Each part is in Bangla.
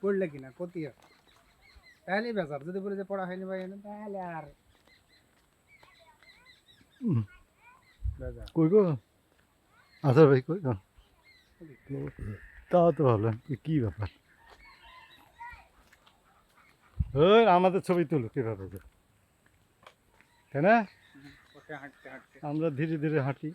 পড়লে কিনা ক্ষতি হয়। তাহলেই বেজার। যদি বলে যে পড়া হয়নি ভাই তাহলে আর। কই গো? আসার ভাই কই গো? তা তো ভালো। কি ব্যাপার? ওই আমাদের ছবি তুলো কীভাবে। তাই না? আমরা ধীরে ধীরে হাঁটি।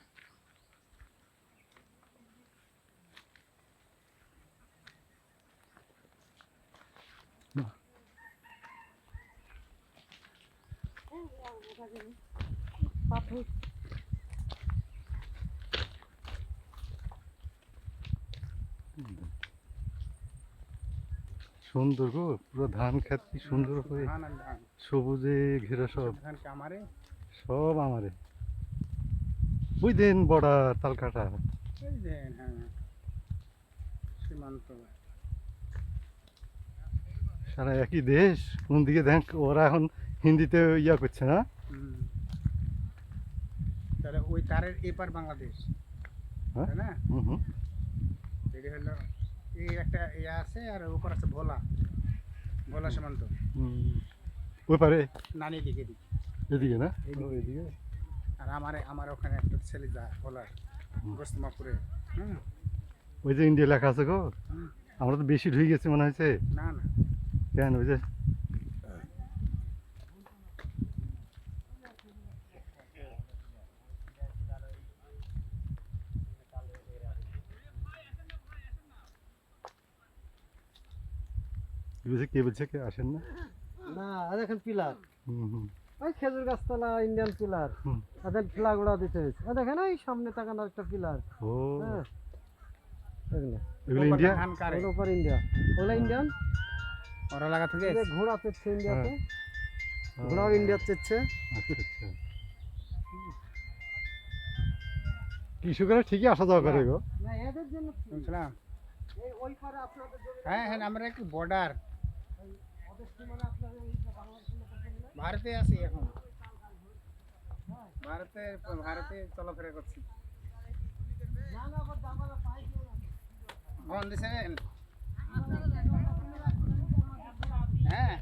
সুন্দর গো পুরো ধান খেত কি সুন্দর হয়ে সবুজে ঘেরা সব। আমারে? সব আমারে। বুঝলেন বর্ডার তালকাটা। হ্যাঁ। সারা একই দেশ কোন দিকে দেখ ওরা এখন হিন্দিতে ইয়া করছে না। তাহলে ওই তারের এপার বাংলাদেশ। হ্যাঁ? তাই না? এটি হলো এই একটা ইয়ে আছে আর উপর আছে ভোলা। ভোলা সীমান্ত। হুম। ওই পারে? নানি দিকে দিকে এদিকে না? এদিকে। আর আমার আমার ওখানে একটা ছেলে ভোলার হুম। গোস্তমাপুরে হুম। ওই যে ইন্ডিয়া লেখা আছে গো। আমরা তো বেশি ঢুকে গেছি মনে হয়েছে। না না। কেন? ওই যে কি বলছে কে বলছে কে? আসেন না। না আর দেখেন পিলার ওই খেজুর গাছতলা ইন্ডিয়ান পিলার হুম। তাদের ফ্ল্যাগ উড়া দিতে হয়েছে। দেখেন ওই সামনে তাকানো একটা পিলার ও। হ্যাঁ। এগুলো। ইন্ডিয়া ওগুলো উপর ইন্ডিয়া ওগুলো ইন্ডিয়ান ওরা লাগা থেকে ঘোড়া চেচ্ছে ইন্ডিয়াতে হ্যাঁ। ঘোড়াও ইন্ডিয়ার চেচ্ছে আচ্ছা আচ্ছা। কৃষকেরা ঠিকই আসা যাওয়া করে গো। না এদের জন্য শুনছিলাম। এই ওই পারে আপনাদের জমি হ্যাঁ হ্যাঁ আমরা একটু বর্ডার ভারতে আছি এখন। ভারতে ভারতে চলাফেরা করছি। ফোন দিছেন হ্যাঁ।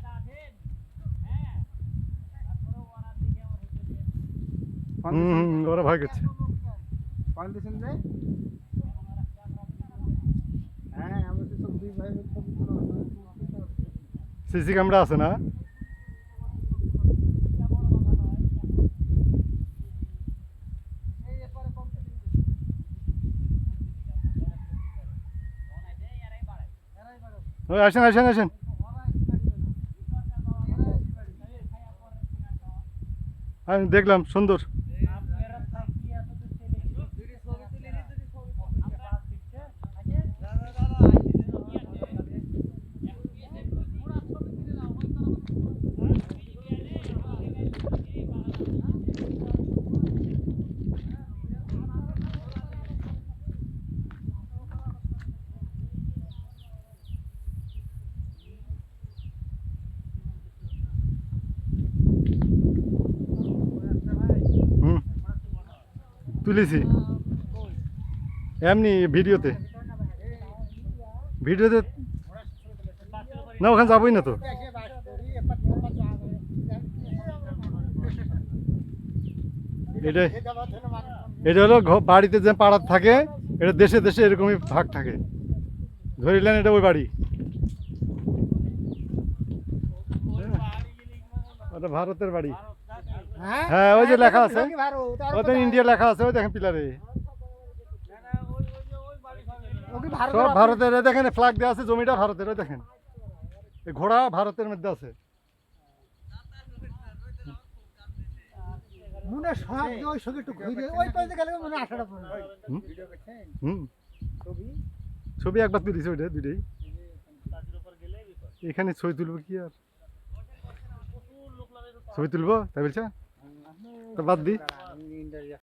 ওরা করছে। ফোন যে হ্যাঁ আমরা তো সব দুই ভাই সিসি ক্যামেরা আছে না? আসেন আসেন আসেন। দেখলাম সুন্দর হুম তুলেছি। এমনি ভিডিওতে। ভিডিওতে না, ওখানে যাবোই না তো। এটা এটা হলো বাড়িতে যে পাড়া থাকে, এটা দেশে দেশে এরকমই ভাগ থাকে। ধরিলেন এটা ওই বাড়ি। ওটা ভারতের বাড়ি। হ্যাঁ, ওই যে লেখা আছে। ওদের ইন্ডিয়া লেখা আছে ওই দেখেন পিলারে। সব ভারতের দেখেন ফ্ল্যাগ দেওয়া আছে জমিটা ভারতের ওই দেখেন। এই ঘোড়া ভারতের মধ্যে আছে। মনে সব ওই সঙ্গে একটু ঘুরে ওই পাশে গেলে মনে আঠাটা পড়বে হুম। ছবি? ছবি একবার তুলিছে ওইটা দুইটাই। এখানে ছবি তুলবো কি আর? ছবি তুলবো? তাই বলছে? বাদ দি ইন্ডিয়া